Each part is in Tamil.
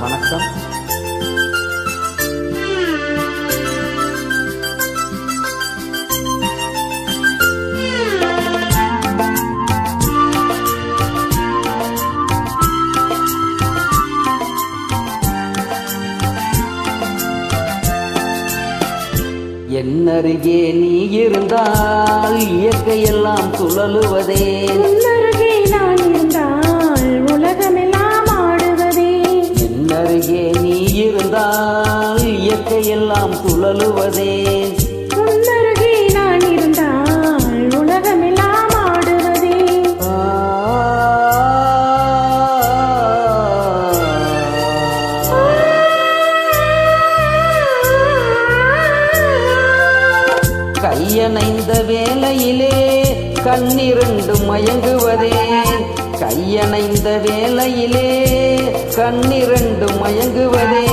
வணக்கம். என்னருகே நீ இருந்தால் இயற்கையெல்லாம் சுழலுவதே. இயற்கையெல்லாம் சுழலுவதே உன்னருகே நான் இருந்தால் உலகமெல்லாம் ஆடுவதே. கையணைந்த வேளையிலே கண்ணிரண்டு மயங்குவதே. கையணைந்த வேளையிலே கண்ணிரண்டு மயங்குவதே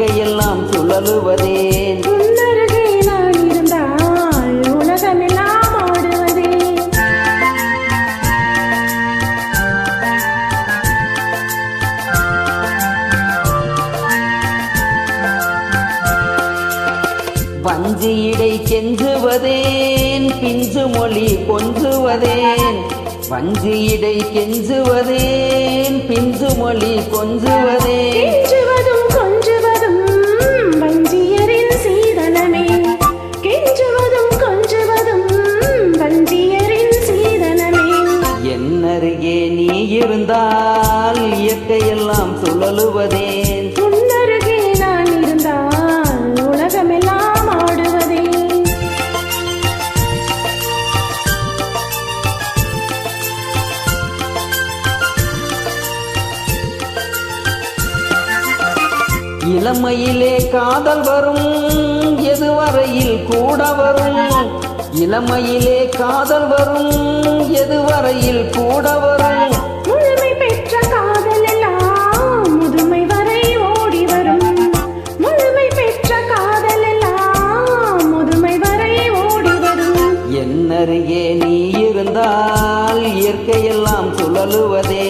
இருந்தால் இயற்கையெல்லாம் சுழலுவதே ஆடுவதே வஞ்சியிடை கெஞ்சுவதேன் பிஞ்சு மொழி கொஞ்சுவதேன். வஞ்சியிடை கெஞ்சுவதேன் பிஞ்சு மொழி கொஞ்சுவதேன். இயற்கையெல்லாம் சுழலுவதேன் உன்னருகே நான் இருந்தால் உலகமெல்லாம் ஆடுவதே. இளமையிலே காதல் வரும் எதுவரையில் கூட வரும்? இளமையிலே காதல் வரும் எதுவரையில் கூட வரும்? இயற்கையெல்லாம் சுழலுவதே